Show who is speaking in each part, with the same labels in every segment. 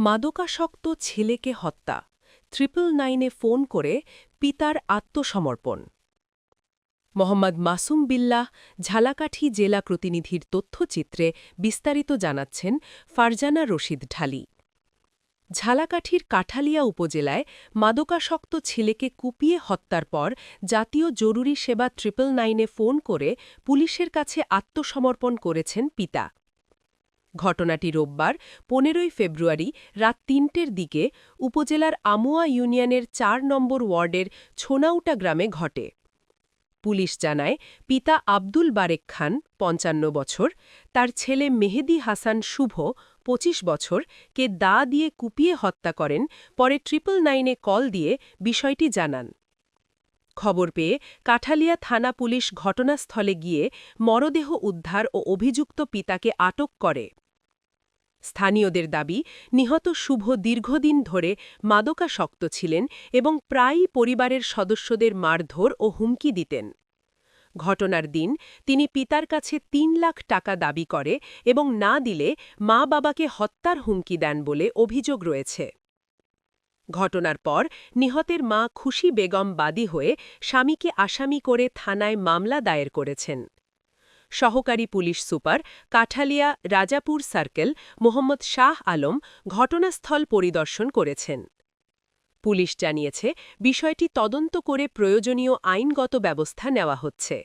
Speaker 1: মাদকাসক্ত ছেলেকে হত্যা। ট্রিপল নাইনে ফোন করে পিতার আত্মসমর্পণ। মোহাম্মদ মাসুম বিল্লাহ, ঝালাকাঠি জেলা প্রতিনিধির তথ্যচিত্রে বিস্তারিত জানাচ্ছেন ফারজানা রশিদ ঢালি। ঝালাকাঠির কাঠালিয়া উপজেলায় মাদকাসক্ত ছেলেকে কুপিয়ে হত্যার পর জাতীয় জরুরি সেবা ট্রিপল নাইনে ফোন করে পুলিশের কাছে আত্মসমর্পণ করেছেন পিতা। ঘটনাটি রোববার, পনেরোই ফেব্রুয়ারি রাত তিনটের দিকে উপজেলার আমুয়া ইউনিয়নের চার নম্বর ওয়ার্ডের ছোনাউটা গ্রামে ঘটে। পুলিশ জানায়, পিতা আব্দুল বারেক খান, পঞ্চান্ন বছর, তার ছেলে মেহেদি হাসান শুভ ২৫ বছর, কে দা দিয়ে কুপিয়ে হত্যা করেন, পরে ট্রিপল নাইনে কল দিয়ে বিষয়টি জানান। খবর পেয়ে কাঠালিয়া থানা পুলিশ ঘটনাস্থলে গিয়ে মরদেহ উদ্ধার ও অভিযুক্ত পিতাকে আটক করে। স্থানীয়দের দাবি, নিহত শুভ দীর্ঘদিন ধরে মাদকাসক্ত ছিলেন এবং প্রায়ই পরিবারের সদস্যদের মারধর ও হুমকি দিতেন। ঘটনার দিন তিনি পিতার কাছে তিন লাখ টাকা দাবি করে এবং না দিলে মা বাবাকে হত্যার হুমকি দেন বলে অভিযোগ রয়েছে। ঘটনার পর নিহতের মা খুশি বেগম বাদী হয়ে স্বামীকে আসামি করে থানায় মামলা দায়ের করেছেন। সহকারী police super Kathalia Rajapur circle Mohammad Shah Alam ঘটনাস্থল পরিদর্শন করেছেন। পুলিশ জানিয়েছে, বিষয়টি তদন্ত করে প্রয়োজনীয় আইনগত ব্যবস্থা নেওয়া হচ্ছে।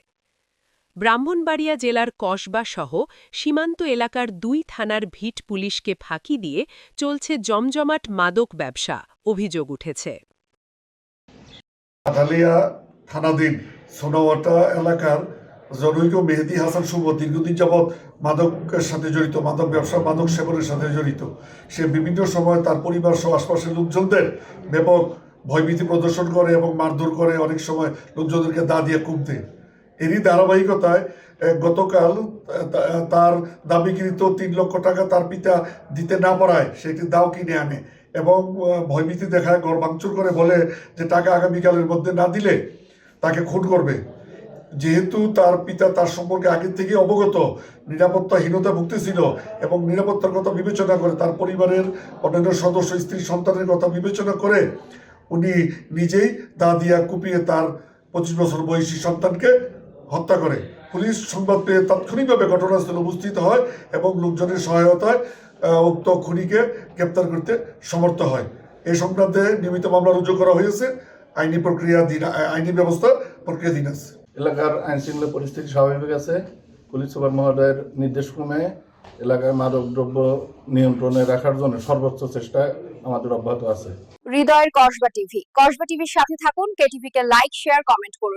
Speaker 1: ব্রাহ্মণবাড়িয়া জেলার কসবা সহ সীমান্ত এলাকার দুই থানার ভিট পুলিশকে ফাঁকি দিয়ে চলছে জমজমাট মাদক ব্যবসা, অভিযোগ উঠেছে।
Speaker 2: থানাধীন সোনাওয়াটা এলাকার জনৈক মেহেদি হাসান শুভ দীর্ঘদিন যাবৎ মাদকের সাথে জড়িত, মাদক ব্যবসা, মাদক সেবনের সাথে জড়িত। সে বিভিন্ন সময় তার পরিবার সহ আশপাশের লোকজনদের ব্যাপক ভয়ভীতি প্রদর্শন করে এবং মারধর করে, অনেক সময় লোকজনদেরকে দা দিয়ে দেয় এরই ধারাবাহিকতায় গতকাল তার দাবিকৃত তিন লক্ষ টাকা তার পিতা দিতে না পারায় সে একটি দাও কিনে আনে এবং ভয়ভীতি দেখায়, ঘর ভাঙচুর করে বলে যে টাকা আগামীকালের মধ্যে না দিলে তাকে খুন করবে। যেহেতু তার পিতা তার সম্পর্কে আগের থেকে অবগত, নিরাপত্তাহীনতা ভুগতেছিল এবং নিরাপত্তার কথা বিবেচনা করে, তার পরিবারের অন্যান্য সদস্য, স্ত্রী, সন্তানের কথা বিবেচনা করে উনি নিজেই দা দিয়া কুপিয়ে তার পঁচিশ বছর বয়সী সন্তানকে হত্যা করে। পুলিশ সংবাদ পেয়ে তাৎক্ষণিকভাবে ঘটনাস্থলে উপস্থিত হয় এবং লোকজনের সহায়তায় উক্ত খুনিকে গ্রেপ্তার করতে সমর্থ হয়। এই সংক্রান্তে নিয়মিত মামলা রুজু করা হয়েছে। আইনি প্রক্রিয়া দিন, আইনি ব্যবস্থা প্রক্রিয়া দিন আছে।
Speaker 3: এলাকার আইন শৃঙ্খলা পরিস্থিতি স্বাভাবিক আছে। পুলিশ সুপার মহোদয়ের নির্দেশক্রমে এলাকায় মাদক দ্রব্য নিয়ন্ত্রণে রাখার জন্য সর্বোচ্চ চেষ্টা আমাদের অব্যাহত আছে।
Speaker 4: হৃদয়ের কসবা টিভি। কসবা টিভির সাথে থাকুন কেটিভিকে লাইক, শেয়ার, কমেন্ট করুন।